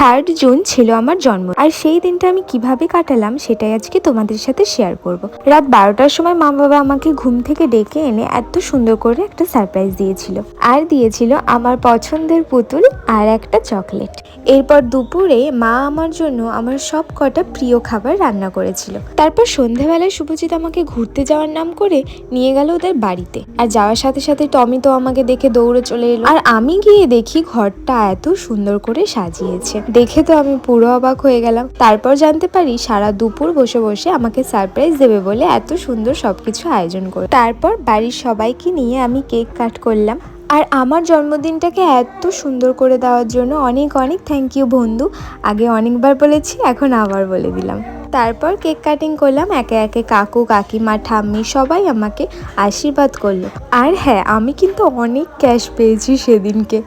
Third June ছিল আমার জন্ম। আর সেই দিনটা আমি কীভাবে কাটালাম সেটাই আজকে তোমাদের সাথে শেয়ার করব। রাত বারোটার সময় মা বাবা আমাকে ঘুম থেকে ডেকে এনে এত সুন্দর করে একটা সারপ্রাইজ দিয়েছিল। আর দিয়েছিল আমার পছন্দের পুতুল আর একটা চকলেট এরপর দুপুরে মা আমার জন্য আমার সব কটা প্রিয় খাবার রান্না করেছিল। তারপর সন্ধেবেলায় শুভজিৎ আমাকে ঘুরতে যাওয়ার নাম করে নিয়ে গেল ওদের বাড়িতে। আর যাওয়ার সাথে সাথে টমি তো আমাকে দেখে দৌড়ে চলে এলো। আর আমি গিয়ে দেখি ঘরটা এত সুন্দর করে সাজিয়েছে। দেখে তো আমি পুরো অবাক হয়ে গেলাম। তারপর জানতে পারি সারা দুপুর বসে বসে আমাকে সারপ্রাইজ দেবে বলে এত সুন্দর সবকিছু আয়োজন করে। তারপর বাড়ির সবাইকে নিয়ে আমি কেক কাট করলাম। আর আমার জন্মদিনটাকে এত সুন্দর করে দেওয়ার জন্য অনেক অনেক থ্যাংক ইউ বন্ধু। আগে অনেকবার বলেছি, এখন আবার বলে দিলাম। তারপর কেক কাটিং করলাম, একে একে কাকু, কাকিমা, ঠাম্মি সবাই আমাকে আশীর্বাদ করল। আর হ্যাঁ আমি কিন্তু অনেক ক্যাশ পেয়েছি সেদিনকে।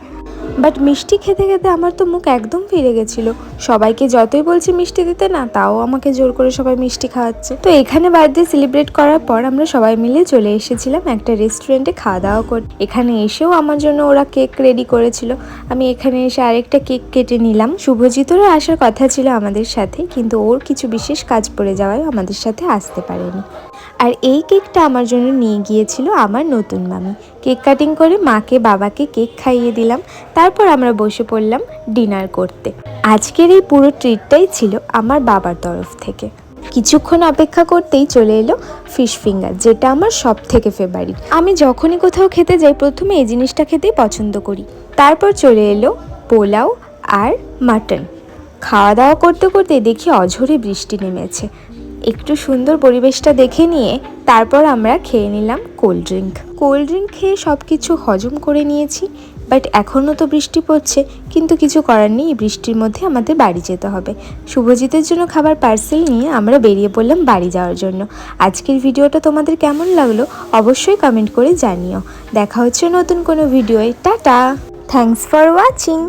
বাট মিষ্টি খেতে খেতে আমার তো মুখ একদম ফিরে গেছিল। সবাইকে যতই বলছি মিষ্টি দিতে না, তাও আমাকে জোর করে সবাই মিষ্টি খাওয়াচ্ছে। তো এখানে বার্থডে সেলিব্রেট করার পর আমরা সবাই মিলে চলে এসেছিলাম একটা রেস্টুরেন্টে খাওয়া দাওয়া করতে। এখানে এসেও আমার জন্য ওরা কেক রেডি করেছিল। আমি এখানে এসে আরেকটা কেক কেটে নিলাম। শুভজিতেরও আসার কথা ছিল আমাদের সাথে, কিন্তু ওর কিছু বিশেষ কাজ পড়ে যাওয়ায় আমাদের সাথে আসতে পারেনি। আর এই কেকটা আমার জন্য নিয়ে গিয়েছিল আমার নতুন মামি। কেক কাটিং করে মাকে, বাবাকে কেক খাইয়ে দিলাম। তারপর আমরা বসে পড়লাম ডিনার করতে। আজকের এই পুরো ট্রিটটাই ছিল আমার বাবার তরফ থেকে। কিছুক্ষণ অপেক্ষা করতেই চলে এলো ফিশ ফিঙ্গার, যেটা আমার সব থেকে ফেভারিট আমি যখনই কোথাও খেতে যাই, প্রথমে এই জিনিসটা খেতেই পছন্দ করি। তারপর চলে এলো পোলাও আর মাটন। খাওয়া দাওয়া করতে করতে দেখি অঝরে বৃষ্টি নেমেছে। একটু সুন্দর পরিবেশটা দেখে নিয়ে তারপর আমরা খেয়ে নিলাম কোল্ড ড্রিঙ্ক। কোল্ড ড্রিঙ্ক খেয়ে সব কিছু হজম করে নিয়েছি। বাট এখনও তো বৃষ্টি পড়ছে, কিন্তু কিছু করার নেই বৃষ্টির মধ্যে আমাদের বাড়ি যেতে হবে। শুভজিতের জন্য খাবার পার্সেল নিয়ে আমরা বেরিয়ে পড়লাম বাড়ি যাওয়ার জন্য। আজকের ভিডিওটা তোমাদের কেমন লাগল অবশ্যই কমেন্ট করে জানিও। দেখা হচ্ছে নতুন কোনো ভিডিওয়। টাটা! Thanks for watching!